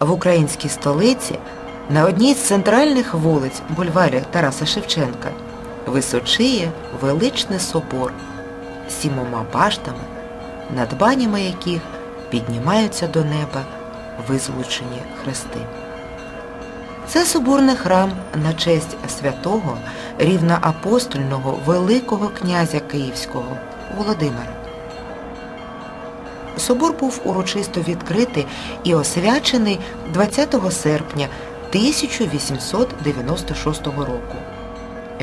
В українській столиці на одній з центральних вулиць бульварів Тараса Шевченка височіє величний собор з сімома баштами, над банями яких піднімаються до неба визлучені хрести. Це соборний храм на честь святого рівноапостольного Великого князя Київського Володимира. Собор був урочисто відкритий і освячений 20 серпня 1896 року.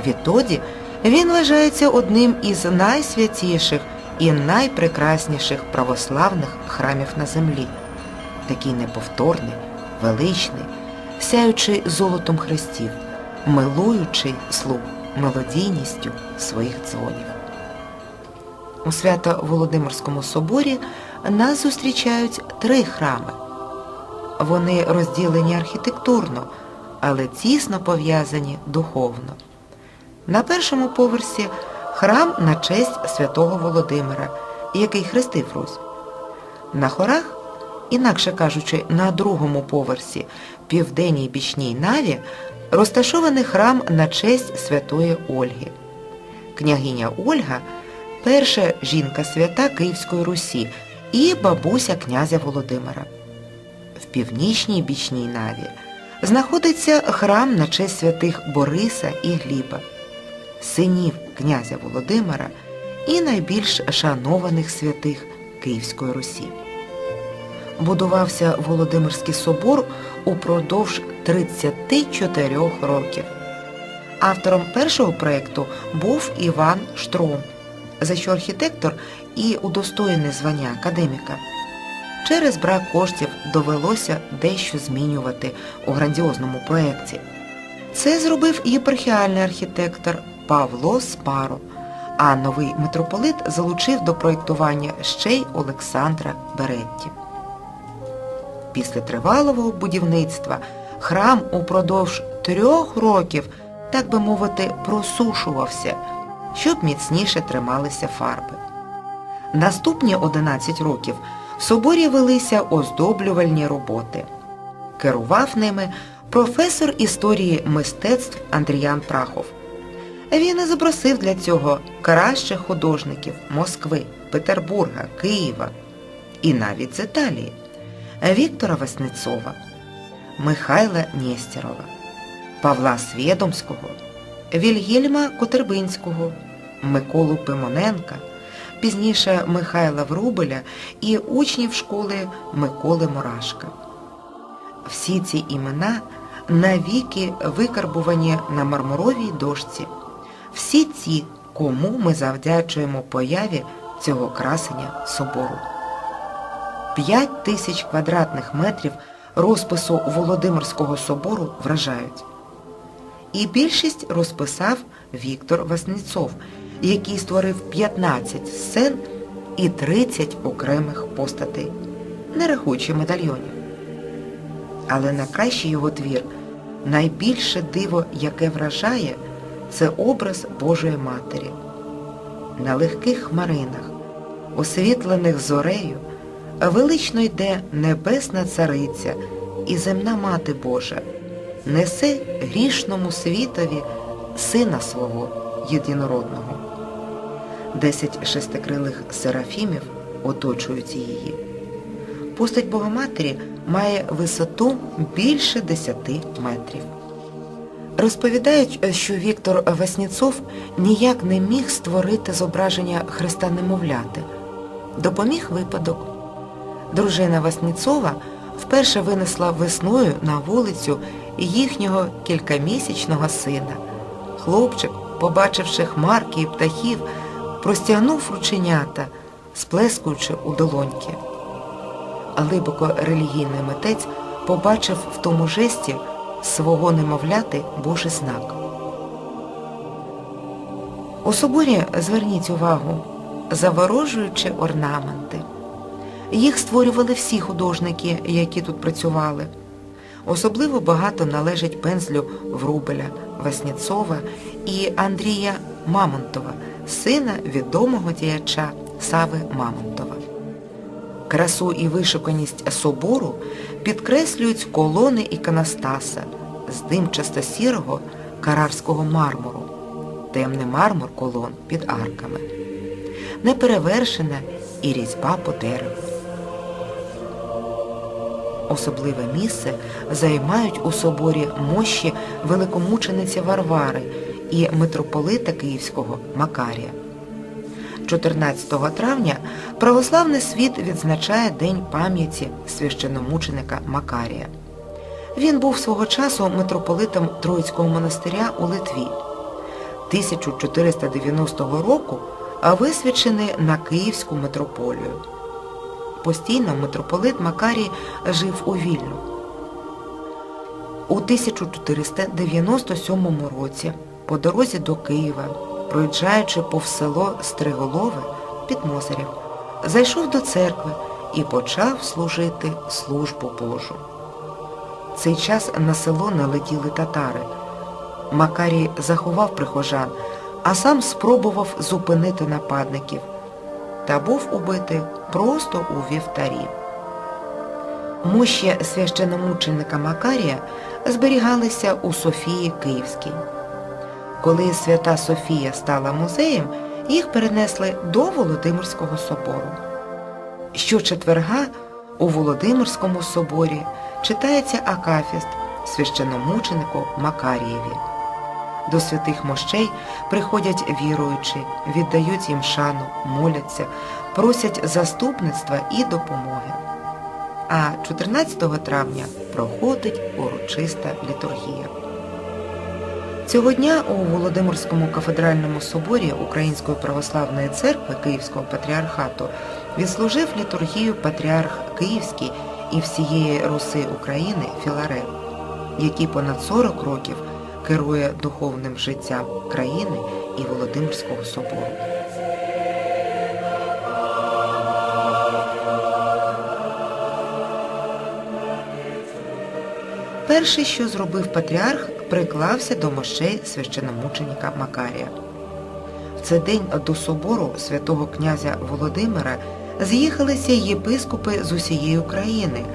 Відтоді він вважається одним із найсвятіших і найпрекрасніших православних храмів на землі. Такий неповторний, величний, сяючий золотом хрестів, милуючий слух мелодійністю своїх дзвонів. У Свято-Володимирському соборі нас зустрічають три храми. Вони розділені архітектурно, але тісно пов'язані духовно. На першому поверсі храм на честь святого Володимира, який хрестив Русь. На хорах, інакше кажучи, на другому поверсі, південній бічній наві, розташований храм на честь святої Ольги. Княгиня Ольга перша жінка свята Київської Русі і бабуся князя Володимира. В північній бічній наві знаходиться храм на честь святих Бориса і Гліба, синів князя Володимира і найбільш шанованих святих Київської Русі. Будувався Володимирський собор упродовж 34 років. Автором першого проєкту був Іван Штром, за що архітектор і удостоєний звання академіка. Через брак коштів довелося дещо змінювати у грандіозному проєкті. Це зробив єпархіальний архітектор Павло Спаро, а новий митрополит залучив до проєктування ще й Олександра Беретті. Після тривалого будівництва храм упродовж трьох років, так би мовити, просушувався, щоб міцніше трималися фарби. Наступні 11 років в соборі велися оздоблювальні роботи. Керував ними професор історії мистецтв Андріян Прахов. Він і запросив для цього кращих художників Москви, Петербурга, Києва і навіть з Італії Віктора Васнецова, Михайла Нєстєрова, Павла Свєдомського, Вільгельма Котербинського, Миколу Пимоненка, пізніше Михайла Врубеля і учнів школи Миколи Мурашка. Всі ці імена навіки викарбувані на мармуровій дошці. Всі ті, кому ми завдячуємо появі цього красення собору. П'ять тисяч квадратних метрів розпису Володимирського собору вражають. І більшість розписав Віктор Васнецов, який створив 15 сцен і 30 окремих постатей, не рахуючи медальйонів. Але найкращий його твір, найбільше диво, яке вражає, це образ Божої Матері. На легких хмаринах, освітлених зорею, велично йде Небесна Цариця і земна Мати Божа, несе грішному світові Сина свого єдинородного. Десять шестикрилих серафімів оточують її. Постать Богоматері має висоту більше 10 метрів. Розповідають, що Віктор Васнєцов ніяк не міг створити зображення Христа Немовляти. Допоміг випадок. Дружина Васнєцова вперше винесла весною на вулицю їхнього кількамісячного сина. Хлопчик, побачивши хмарки і птахів, простягнув рученята, сплескуючи у долоньки. Глибоко релігійний митець побачив в тому жесті свого немовляти Божий знак. У соборі зверніть увагу, заворожуючи орнаменти. Їх створювали всі художники, які тут працювали. Особливо багато належить пензлю Врубеля, Васнєцова і Андрія Мамонтова, сина відомого діяча Сави Мамонтова. Красу і вишуканість собору підкреслюють колони іконостаса з димчасто-сірого карарського мармуру, темний мармур колон під арками, неперевершена і різьба по дереву. Особливе місце займають у соборі мощі великомучениці Варвари і митрополита Київського Макарія. 14 травня православний світ відзначає День пам'яті священномученика Макарія. Він був свого часу митрополитом Троїцького монастиря у Литві. 1490 року висвячений на Київську митрополію. Постійно митрополит Макарій жив у Вільну. У 1497 році по дорозі до Києва, проїжджаючи повз село Стриголове під Мозирів, зайшов до церкви і почав служити службу Божу. Цей час на село налетіли татари. Макарій заховав прихожан, а сам спробував зупинити нападників та був убитий просто у вівтарі. Мощі священомученика Макарія зберігалися у Софії Київській. Коли свята Софія стала музеєм, їх перенесли до Володимирського собору. Щочетверга у Володимирському соборі читається Акафіст священомученику Макарієві. До святих мощей приходять віруючі, віддають їм шану, моляться, просять заступництва і допомоги. А 14 травня проходить урочиста літургія. Цього дня у Володимирському кафедральному соборі Української православної церкви Київського патріархату відслужив літургію патріарх Київський і всієї Руси України Філарет, який понад 40 років керує духовним життям країни і Володимирського собору. Перше, що зробив патріарх, приклався до мощей священомученика Макарія. В цей день до собору святого князя Володимира з'їхалися єпископи з усієї України,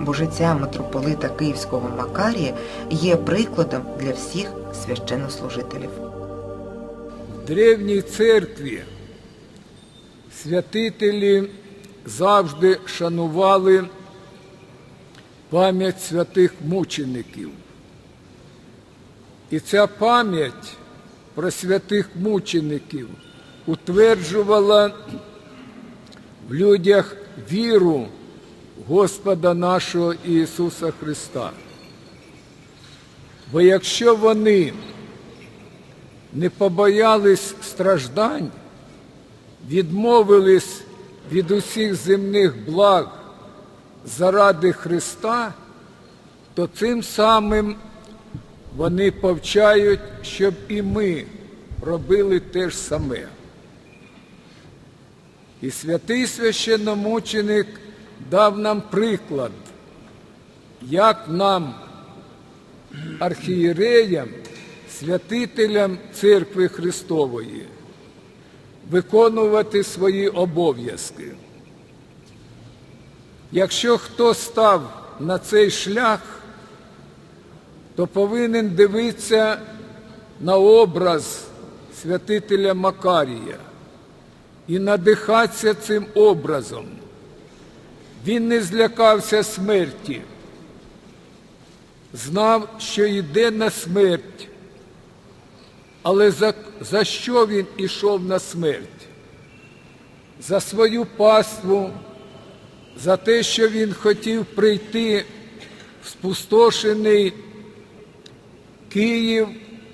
бо життя митрополита Київського Макарія є прикладом для всіх священнослужителів. В древній церкві святителі завжди шанували пам'ять святих мучеників. І ця пам'ять про святих мучеників утверджувала в людях віру Господа нашого Ісуса Христа. Бо якщо вони не побоялись страждань, відмовились від усіх земних благ заради Христа, то цим самим вони повчають, щоб і ми робили те ж саме. І святий священномученик дав нам приклад, як нам, архієреям, святителям Церкви Христової, виконувати свої обов'язки. Якщо хто став на цей шлях, то повинен дивитися на образ святителя Макарія і надихатися цим образом. Він не злякався смерті, знав, що йде на смерть, але за, за що він ішов на смерть? За свою паству, за те, що він хотів прийти в спустошений Київ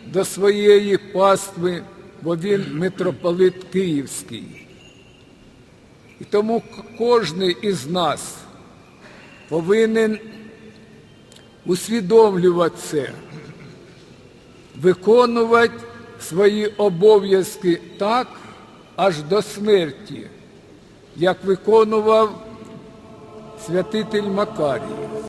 до своєї пастви, бо він митрополит Київський. І тому кожен із нас повинен усвідомлювати це, виконувати свої обов'язки так, аж до смерті, як виконував святитель Макарій.